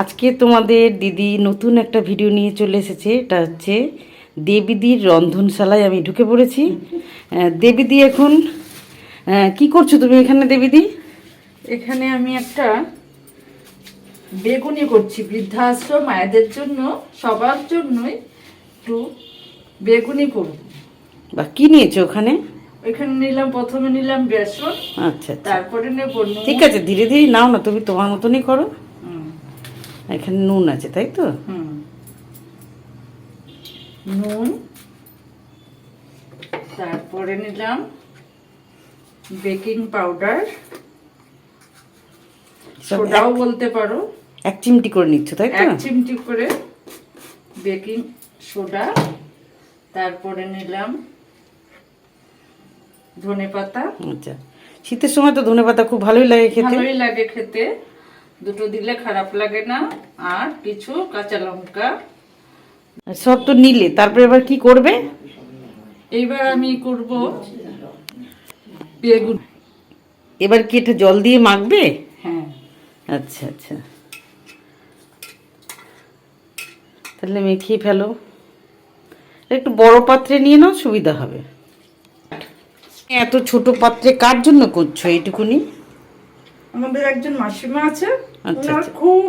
আজকে তোমাদের দিদি নতুন একটা ভিডিও নিয়ে চলে এসেছে। এটা হচ্ছে দেবীদির রন্ধনশালায় আমি ঢুকে পড়েছি। দেবীদি এখন কি করছ তুমি এখানে দেবীদি? এখানে আমি একটা বেগুনি করছি বৃদ্ধাশ্রম মায়েদের জন্য সবার জন্যই একটু বেগুনি করব। বা কি নিয়েছো ওখানে? এখানে নিলাম প্রথমে নিলাম বেসন আচ্ছা আচ্ছা। তারপরে নেব। ঠিক আছে ধীরে ধীরে নাও না তুমি তোমার মতনই করো। এখানে নুন আছে তাই তো? হুম। নুন। তারপরে নিলাম বেকিং পাউডার। সোডাও বলতে পারো। এক চিমটি করে নিচ্ছ তাই তো? এক চিমটি করে বেকিং সোডা। তারপরে নিলাম ধনে পাতা আচ্ছা। শীতের সময় তো ধনে পাতা খুব ভালোই লাগে খেতে। ভালোই লাগে খেতে। দুটো দিলে খারাপ লাগে না আর কিছু কাঁচা লঙ্কা। সব তো নিলে তারপরে এবার কি করবে? এইবার আমি করব বেগুন। এবার কি এটা জল দিয়ে মাখবে? হ্যাঁ। আচ্ছা আচ্ছা। তাহলে মেখিয়ে ফেলো। একটু বড় পাত্রে নিয়ে নাও সুবিধা হবে। এত ছোট পাত্রে কার জন্য করছ এইটুকুনি? আমাদের একজন মাসিমা আছে আচ্ছা, ওনার আচ্ছা। খুব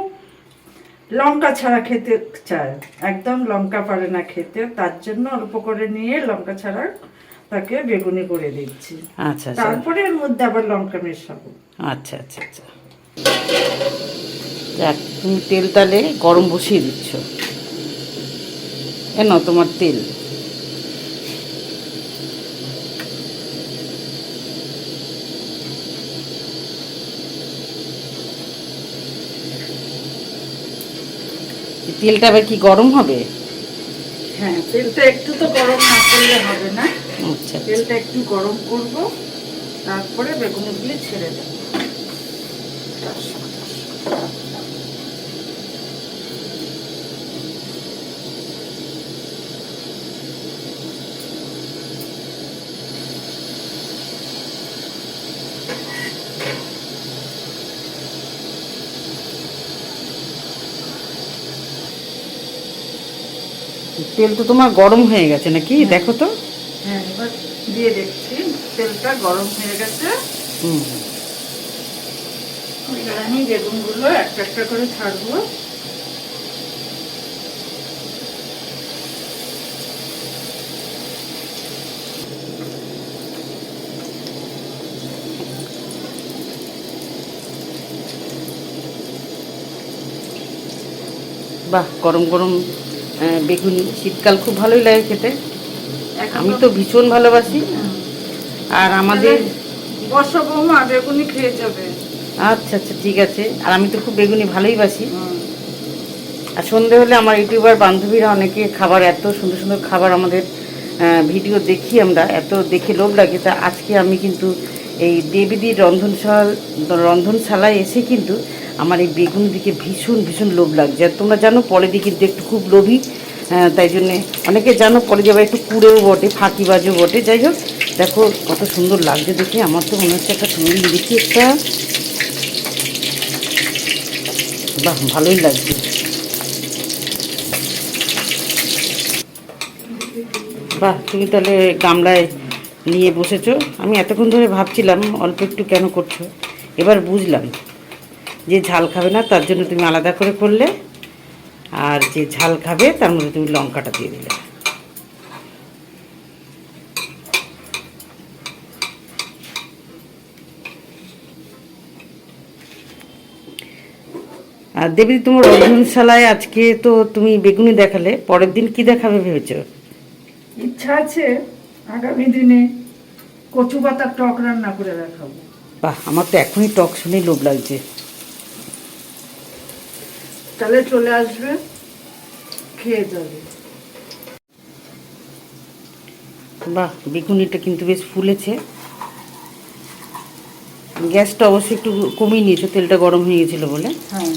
লঙ্কা ছাড়া খেতে চায় একদম লঙ্কা পারে না খেতে তার জন্য অল্প করে নিয়ে লঙ্কা ছাড়া তাকে বেগুনি করে দিচ্ছি। আচ্ছা আচ্ছা। তারপরে এর মধ্যে আবার লঙ্কা মেশাবো। আচ্ছা আচ্ছা আচ্ছা। তুমি তেল তাহলে গরম বসিয়ে দিচ্ছ। এ নাও তোমার তেল। তেলটা আবার কি গরম হবে? হ্যাঁ তেলটা একটু তো গরম না করলে হবে না। আচ্ছা আচ্ছা। তেলটা একটু গরম করব তারপরে বেগুনগুলি ছেড়ে দেব। তেল তো তোমার গরম হয়ে গেছে নাকি? দেখো তো। হ্যাঁ এবার দিয়ে দেখছি তেলটা গরম হয়ে গেছে। হুম। এবার আমি বেগুনগুলো একটা একটা করে ছাড়বো। বাহ গরম গরম বেগুনি শীতকাল খুব ভালোই লাগে খেতে। আমি তো ভীষণ ভালোবাসি। আর আমাদের বেগুনি খেয়ে যাবে। আচ্ছা আচ্ছা ঠিক আছে। আর আমি তো খুব বেগুনি ভালোই বাসি। আর সন্ধে হলে আমার ইউটিউবার বান্ধবীরা অনেকে খাবার এত সুন্দর সুন্দর খাবার আমাদের ভিডিও দেখি আমরা এত দেখে লোভ লাগে। তা আজকে আমি কিন্তু এই দেবীদির রন্ধনশাল, রন্ধনশালায় এসে কিন্তু আমার এই বেগুন দিকে ভীষণ ভীষণ লোভ লাগছে। আর তোমরা জানো পরে দিকে একটু খুব লোভী তাই জন্যে অনেকে জানো পরে যাবে একটু কুড়েও বটে, ফাঁকিবাজও বটে। যাই হোক, দেখো কত সুন্দর লাগছে দেখে, আমার তো মনে হচ্ছে একটা তৈরি দেখি একটা। বাহ, ভালোই লাগছে। বাহ, তুমি তাহলে গামলায় নিয়ে বসেছো? আমি এতক্ষণ ধরে ভাবছিলাম অল্প একটু কেন করছ? এবার বুঝলাম যে ঝাল খাবে না, তার জন্য তুমি আলাদা করে করলে। আর যে ঝাল খাবে, তার মধ্যে তুমি লঙ্কাটা দিয়ে দিলে। আর দেবী, তোমার রন্ধনশালায় আজকে তো তুমি বেগুনি দেখালে, পরের দিন কি দেখাবে ভেবেছো? ইচ্ছা আছে। আগামী দিনে কচু পাতার টক রান্না করে দেখাবো। বাহ আমার তো এখনই টক শুনেই লোভ লাগছে। তাহলে চলে আসবে খেয়ে যাবে। বাহ বেগুনিটা কিন্তু বেশ ফুলেছে। গ্যাসটা অবশ্যই একটু কমিয়ে নিয়েছো তেলটা গরম হয়ে গেছিল বলে। হ্যাঁ।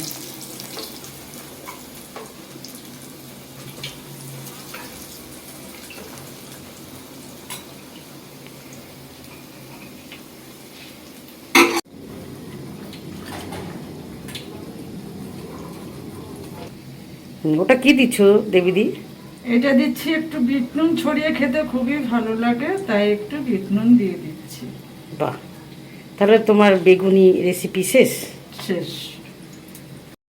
ওটা কি দিচ্ছ দেবীদি? এটা দিচ্ছি একটু বিট নুন ছড়িয়ে খেতে খুবই ভালো লাগে তাই একটু বিট নুন দিয়ে দিচ্ছি। বাহ। তাহলে তোমার বেগুনি রেসিপি শেষ? শেষ।